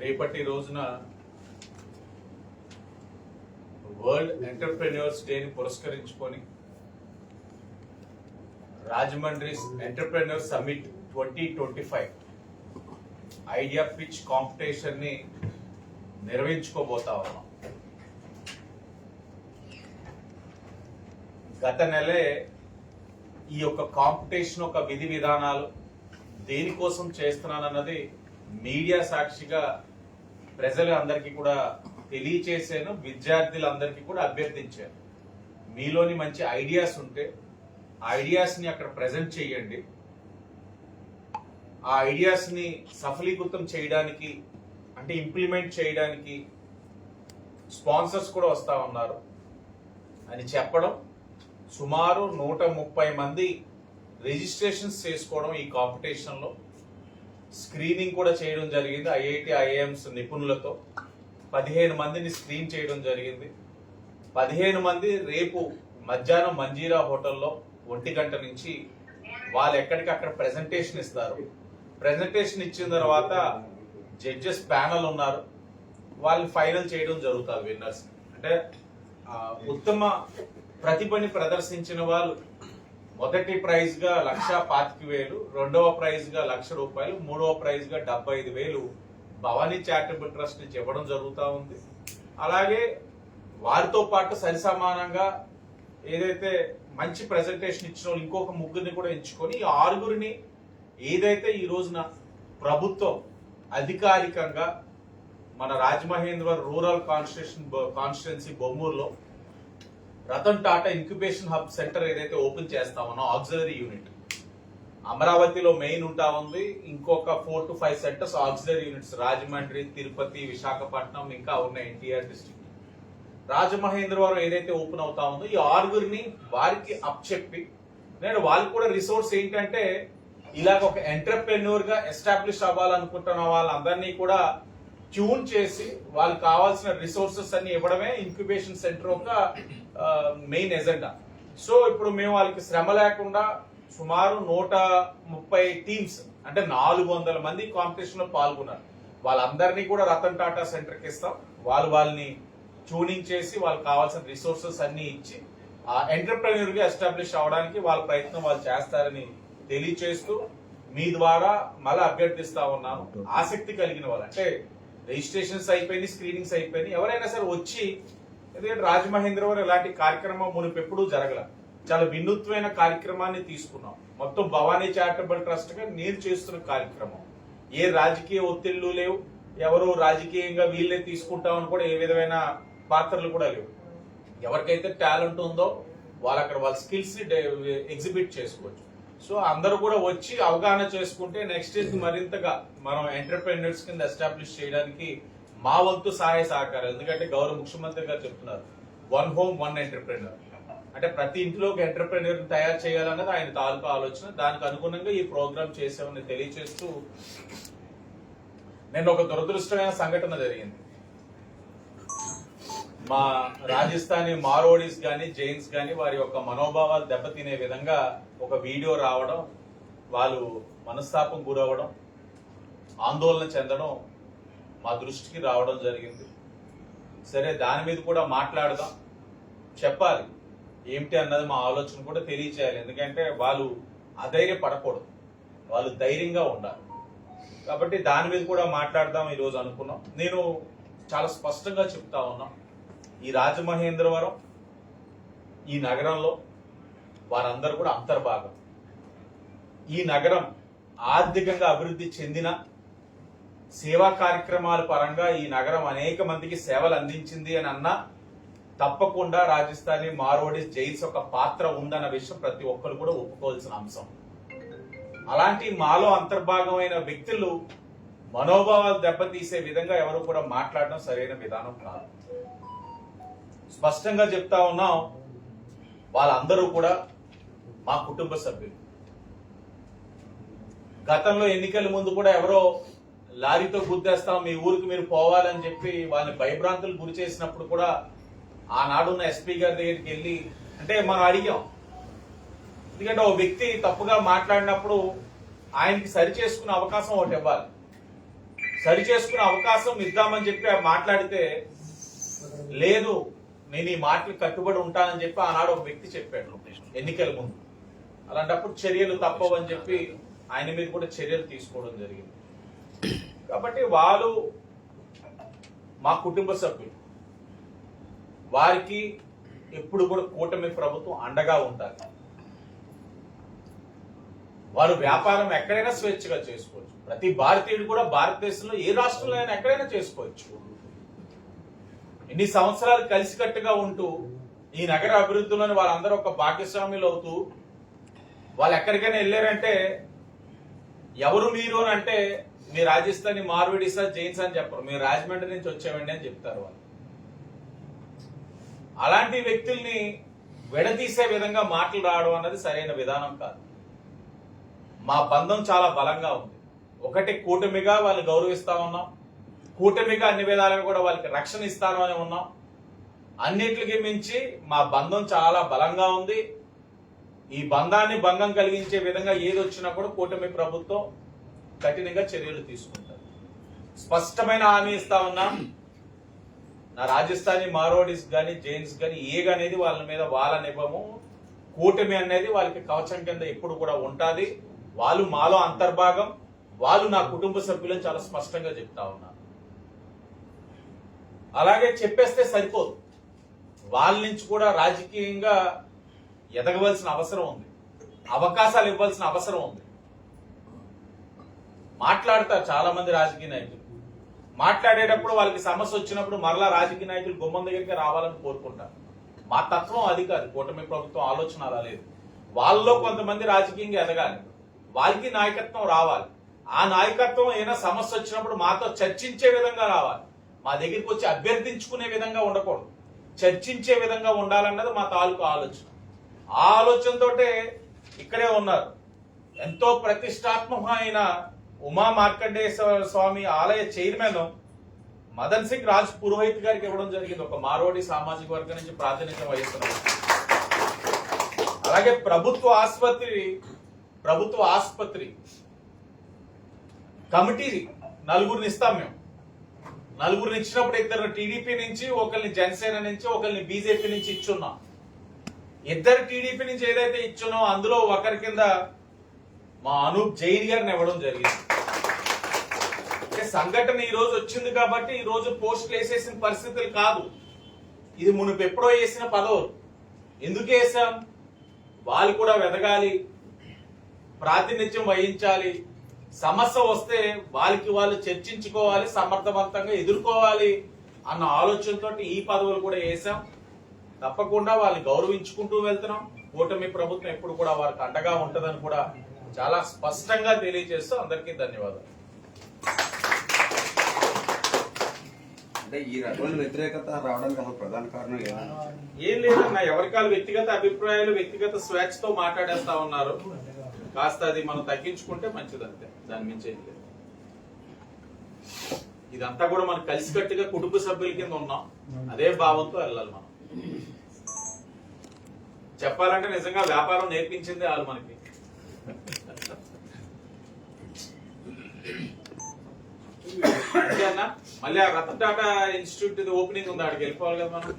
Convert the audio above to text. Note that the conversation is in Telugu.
రేపటి రోజున వరల్డ్ ఎంటర్ప్రెన్యూర్స్ డేని పురస్కరించుకొని Rajahmundry entrepreneur summit twenty twenty five idea pitch కాంపిటీషన్ని నిర్వహించుకోబోతా ఉన్నాం. గత నెలే ఈ యొక్క కాంపిటీషన్ ఒక విధి విధానాలు దేనికోసం చేస్తున్నానన్నది మీడియా సాక్షిగా ప్రజలు అందరికీ కూడా తెలియచేశాను విద్యార్థులందరికీ కూడా అభ్యర్థించాను. మీలోని మంచి ఐడియాస్ ఉంటే ఆ ఐడియాస్ని అక్కడ ప్రజెంట్ చేయండి. ఆ ఐడియాస్ని సఫలీకృతం చేయడానికి అంటే ఇంప్లిమెంట్ చేయడానికి స్పాన్సర్స్ కూడా వస్తూ ఉన్నారు. అని చెప్పడం సుమారు నూట ముప్పై మంది రిజిస్ట్రేషన్స్ చేసుకోవడం ఈ కాంపిటీషన్లో. స్క్రీనింగ్ కూడా చేయడం జరిగింది. ఐఐటి ఐఐఎంస్ నిపుణులతో పదిహేను మందిని స్క్రీన్ చేయడం జరిగింది. పదిహేను మంది రేపు మధ్యాహ్నం మంజీరా హోటల్లో ఒంటి గంట నుంచి వాళ్ళు ఎక్కడికి అక్కడ ప్రెజెంటేషన్ ఇస్తారు. ప్రెజెంటేషన్ ఇచ్చిన తర్వాత జడ్జెస్ ప్యానల్ ఉన్నారు. వాళ్ళు ఫైనల్ చేయడం జరుగుతుంది విన్నర్స్ అంటే ఉత్తమ ప్రతిభని ప్రదర్శించిన వాళ్ళు మొదటి ప్రైజ్గా లక్ష పాతిక వేలు రెండవ ప్రైజ్గా లక్ష రూపాయలు మూడవ ప్రైజ్గా డెబ్బై ఐదు వేలు భవానీ చారిటబుల్ ట్రస్ట్ నుంచి ఇవ్వడం జరుగుతూ ఉంది. అలాగే వారితో పాటు సరి సమానంగా ఏదైతే మంచి ప్రెజెంటేషన్ ఇచ్చిన వాళ్ళు ఇంకొక ముగ్గురిని కూడా ఎంచుకొని ఈ ఆరుగురిని ఏదైతే ఈ రోజున ప్రభుత్వం అధికారికంగా మన Rajamahendravaram rural constitution constituency బొమ్మూరులో Ratan Tata incubation hub centre ఏదైతే ఓపెన్ చేస్తామనో ఆక్సిలరీ యూనిట్. అమరావతిలో మెయిన్ ఉంటా ఉంది. ఇంకొక four to five centres auxiliary units. Rajahmundry Tirupati Visakhapatnam ఇంకా ఉన్న ఎన్టీఆర్ డిస్ట్రిక్ట్. రాజమహేంద్రవరం ఏదైతే ఓపెన్ అవుతా ఉందో ఈ ఆరుగురిని వారికి అప్ చెప్పి నేను వాళ్ళకి కూడా రిసోర్స్ ఏంటంటే ఇలాగ ఒక ఎంటర్ప్రెన్యూర్గా ఎస్టాబ్లిష్ అవ్వాలనుకుంటున్న వాళ్ళందరినీ కూడా ట్యూన్ చేసి వాళ్ళకి కావాల్సిన రిసోర్సెస్ అన్ని ఇవ్వడమే ఇంక్యుబేషన్ సెంటర్ యొక్క మెయిన్ ఎజెండా. సో ఇప్పుడు మేము వాళ్ళకి శ్రమ లేకుండా సుమారు నూట ముప్పై టీమ్స్ అంటే నాలుగు వందల మంది కాంపిటీషన్లో పాల్గొన్నారు. వాళ్ళందరినీ కూడా రతన్ టాటా సెంటర్కి ఇస్తాం. వాళ్ళు వాళ్ళని ట్యూనింగ్ చేసి వాళ్ళకి కావాల్సిన రిసోర్సెస్ అన్ని ఇచ్చి ఆ ఎంటర్ప్రెన్యూర్గా ఎస్టాబ్లిష్ అవడానికి వాళ్ళ ప్రయత్నం వాళ్ళు చేస్తారని తెలియచేస్తూ మీ ద్వారా మళ్ళీ అభ్యర్థిస్తా ఉన్నాను ఆసక్తి కలిగిన వాళ్ళు. అంటే రిజిస్ట్రేషన్స్ అయిపోయింది స్క్రీనింగ్స్ అయిపోయింది. ఎవరైనా సరే వచ్చి ఎందుకంటే రాజమహేంద్రవరం ఇలాంటి కార్యక్రమం మునుపు ఎప్పుడూ జరగల. చాలా వినూత్మైన కార్యక్రమాన్ని తీసుకున్నాం. మొత్తం భవానీ చారిటబుల్ ట్రస్ట్గా నేను చేస్తున్న కార్యక్రమం. ఏ రాజకీయ ఒత్తిళ్ళు లేవు. ఎవరు రాజకీయంగా వీళ్ళే తీసుకుంటామని కూడా ఏ విధమైన పాత్రలు కూడా లేవు. ఎవరికైతే టాలెంట్ ఉందో వాళ్ళు అక్కడ వాళ్ళ స్కిల్స్ ఎగ్జిబిట్ చేసుకోవచ్చు. సో అందరూ కూడా వచ్చి అవగాహన చేసుకుంటే నెక్స్ట్ ఇయర్ మరింతగా మనం ఎంటర్ప్రెన్యూర్స్ కింద ఎస్టాబ్లిష్ చేయడానికి మా వంతు సహాయ సహకారం ఎందుకంటే గౌరవ ముఖ్యమంత్రి గారు చెప్తున్నారు వన్ హోమ్ వన్ ఎంటర్ప్రెన్యూర్ అంటే ప్రతి ఇంట్లో ఒక ఎంటర్ప్రెన్యూర్ తయారు చేయాలన్నది ఆయన తాలూకా ఆలోచన. దానికి అనుగుణంగా ఈ ప్రోగ్రామ్ చేసామని తెలియజేస్తూ నేను ఒక దురదృష్టమైన సంఘటన జరిగింది. మా రాజస్థానీ మారోడీస్ కానీ జైన్స్ కానీ వారి యొక్క మనోభావాలు దెబ్బతినే విధంగా ఒక వీడియో రావడం వాళ్ళు మనస్తాపం గురవడం ఆందోళన చెందడం మా దృష్టికి రావడం జరిగింది. సరే దాని మీద కూడా మాట్లాడదాం. చెప్పాలి. ఏమిటి అన్నది మా ఆలోచన కూడా తెలియచేయాలి. ఎందుకంటే వాళ్ళు అధైర్యపడకూడదు. వాళ్ళు ధైర్యంగా ఉండాలి. కాబట్టి దాని మీద కూడా మాట్లాడదాం ఈరోజు అనుకున్నాం. నేను చాలా స్పష్టంగా చెప్తా ఉన్నాను ఈ రాజమహేంద్రవరం ఈ నగరంలో వారందరూ కూడా అంతర్భాగం. ఈ నగరం ఆర్థికంగా అభివృద్ధి చెందిన సేవా కార్యక్రమాల పరంగా ఈ నగరం అనేక మందికి సేవలు అందించింది అని అన్నా తప్పకుండా రాజస్థానీ మారోడిస్ జైన్స్ ఒక పాత్ర ఉందన్న విషయం ప్రతి ఒక్కరు కూడా ఒప్పుకోవాల్సిన అంశం. అలాంటి మాలో అంతర్భాగమైన వ్యక్తులు మనోభావాలు దెబ్బతీసే విధంగా ఎవరు కూడా మాట్లాడడం సరైన విధానం కాదు. స్పష్టంగా చెప్తా ఉన్నాం వాళ్ళందరూ కూడా మా కుటుంబ సభ్యులు. గతంలో ఎన్నికల ముందు కూడా ఎవరో లారీతో గుర్తేస్తాం మీ ఊరికి మీరు పోవాలని చెప్పి వాళ్ళని భయభ్రాంతులు గురి చేసినప్పుడు కూడా ఆనాడున్న ఎస్పీ గారి దగ్గరికి వెళ్ళి అంటే మనం అడిగాం. ఎందుకంటే ఓ వ్యక్తి తప్పుగా మాట్లాడినప్పుడు ఆయనకి సరి చేసుకునే అవకాశం ఒకటి ఇవ్వాలి. సరి చేసుకునే అవకాశం ఇద్దామని చెప్పి మాట్లాడితే లేదు నేను ఈ మాటలు కట్టుబడి ఉంటానని చెప్పి ఆనాడు ఒక వ్యక్తి చెప్పాడు ఎన్నికల ముందు. అలాంటప్పుడు చర్యలు తప్పవని చెప్పి ఆయన మీద కూడా చర్యలు తీసుకోవడం జరిగింది. కాబట్టి వాళ్ళు మా కుటుంబ సభ్యులు వారికి ఎప్పుడు కూడా కూటమి ప్రభుత్వం అండగా ఉండాలి. వారు వ్యాపారం ఎక్కడైనా స్వేచ్ఛగా చేసుకోవచ్చు. ప్రతి భారతీయుడు కూడా భారతదేశంలో ఏ రాష్ట్రంలో అయినా ఎక్కడైనా చేసుకోవచ్చు. ఇన్ని సంవత్సరాలు కలిసికట్టుగా ఉంటూ ఈ నగర అభివృద్ధిలోని వాళ్ళందరూ ఒక భాగస్వాములు అవుతూ వాళ్ళు ఎక్కడికైనా వెళ్ళారంటే ఎవరు మీరు అని అంటే మీ రాజస్థాన్ మార్విడిసా జైన్స్ అని చెప్పరు. మీరు రాజమండ్రి నుంచి వచ్చేవండి అని చెప్తారు వాళ్ళు. అలాంటి వ్యక్తుల్ని విడదీసే విధంగా మాటలు రావడం అన్నది సరైన విధానం కాదు. మా బంధం చాలా బలంగా ఉంది. ఒకటి కూటమిగా వాళ్ళు గౌరవిస్తా ఉన్నాం. కూటమిగా అన్ని విధాలుగా కూడా వాళ్ళకి రక్షణ ఇస్తాను అని ఉన్నాం. అన్నిటికి మించి మా బంధం చాలా బలంగా ఉంది. ఈ బంధాన్ని భంగం కలిగించే విధంగా ఏది వచ్చినా కూడా కూటమి ప్రభుత్వం కఠినంగా చర్యలు తీసుకుంటారు స్పష్టమైన హామీ ఇస్తా ఉన్నాం. నా రాజస్థానీ మారోడిస్ కానీ జైన్స్ కానీ ఏగ్ అనేది వాళ్ళ మీద వాళ్ళ కూటమి అనేది వాళ్ళకి కవచం కింద ఎప్పుడు కూడా ఉంటుంది. వాళ్ళు మాలో అంతర్భాగం. వాళ్ళు నా కుటుంబ సభ్యులని చాలా స్పష్టంగా చెప్తా ఉన్నారు అలాగే చెప్పేస్తే సరిపోదు. వాళ్ళ నుంచి కూడా రాజకీయంగా ఎదగవలసిన అవసరం ఉంది. అవకాశాలు ఇవ్వాల్సిన అవసరం ఉంది. మాట్లాడతారు చాలా మంది రాజకీయ నాయకులు. మాట్లాడేటప్పుడు వాళ్ళకి సమస్య వచ్చినప్పుడు మరలా రాజకీయ నాయకులు గుమ్మం దగ్గరికి రావాలని కోరుకుంటారు. మా తత్వం అది కాదు. కూటమి ప్రభుత్వం ఆలోచన అలా లేదు. వాళ్ళలో కొంతమంది రాజకీయంగా ఎదగాలి. వాళ్ళకి నాయకత్వం రావాలి. ఆ నాయకత్వం ఏదైనా సమస్య వచ్చినప్పుడు మాతో చర్చించే విధంగా రావాలి. మా దగ్గరికి వచ్చి అభ్యర్థించుకునే విధంగా ఉండకూడదు. చర్చించే విధంగా ఉండాలన్నది మా తాలూకు ఆలోచన. ఆ ఆలోచనతోటే ఇక్కడే ఉన్నారు. ఎంతో ప్రతిష్టాత్మకమైన ఉమా మార్కండేశ్వర స్వామి ఆలయ చైర్మన్ మదన్ సింగ్ రాజ్ పురోహిత్ గారికి ఇవ్వడం జరిగింది. ఒక మారోడి సామాజిక వర్గం నుంచి ప్రాతినిధ్యం వహిస్తున్నారు. అలాగే ప్రభుత్వ ఆసుపత్రి ప్రభుత్వ ఆసుపత్రి కమిటీ నలుగురిని ఇస్తాం మేము. నలుగురిని ఇచ్చినప్పుడు ఇద్దరు టీడీపీ నుంచి ఒకరిని జనసేన నుంచి ఒకరిని బీజేపీ నుంచి ఇచ్చున్నాం. ఇద్దరు టీడీపీ నుంచి ఏదైతే ఇచ్చునో అందులో ఒకరి కింద మా అనూప్ జైన్ గారిని ఇవ్వడం జరిగింది. అంటే సంఘటన ఈ రోజు వచ్చింది కాబట్టి ఈ రోజు పోస్టులు వేసేసిన పరిస్థితులు కాదు. ఇది మునుపు ఎప్పుడో వేసిన పదవులు. ఎందుకు వేసాం వాళ్ళు కూడా వెదగాలి ప్రాతినిధ్యం వహించాలి సమస్య వస్తే వాళ్ళకి వాళ్ళు చర్చించుకోవాలి సమర్థవంతంగా ఎదుర్కోవాలి అన్న ఆలోచనతో ఈ పదవులు కూడా వేసాం. తప్పకుండా వాళ్ళని గౌరవించుకుంటూ వెళ్తున్నాం. కూటమి ప్రభుత్వం ఎప్పుడు కూడా వారికి అండగా ఉంటదని కూడా చాలా స్పష్టంగా తెలియజేస్తూ అందరికీ ధన్యవాదాలు. అంటే ఈ రకమైన వ్యతిరేకత రావడానికి అసలు ప్రధాన కారణం ఏం లేదన్నా ఎవరికాల వ్యక్తిగత అభిప్రాయాలు వ్యక్తిగత స్వేచ్ఛతో మాట్లాడేస్తా ఉన్నారు. కాస్త అది మనం తగ్గించుకుంటే మంచిదంతే. దాని మించి ఏం లేదు. ఇదంతా కూడా మనం కలిసికట్టుగా కుటుంబ సభ్యుల కింద ఉన్నాం. అదే భావంతో వెళ్ళాలి మనం. చెప్పాలంటే నిజంగా వ్యాపారం నేర్పించింది వాళ్ళు మనకి. అన్న? మళ్ళీ ఆ రతన్ టాటా ఇన్స్టిట్యూట్ ఇది ఓపెనింగ్ ఉంది ఆడికి వెళ్ళిపోవాలి కదా మనం.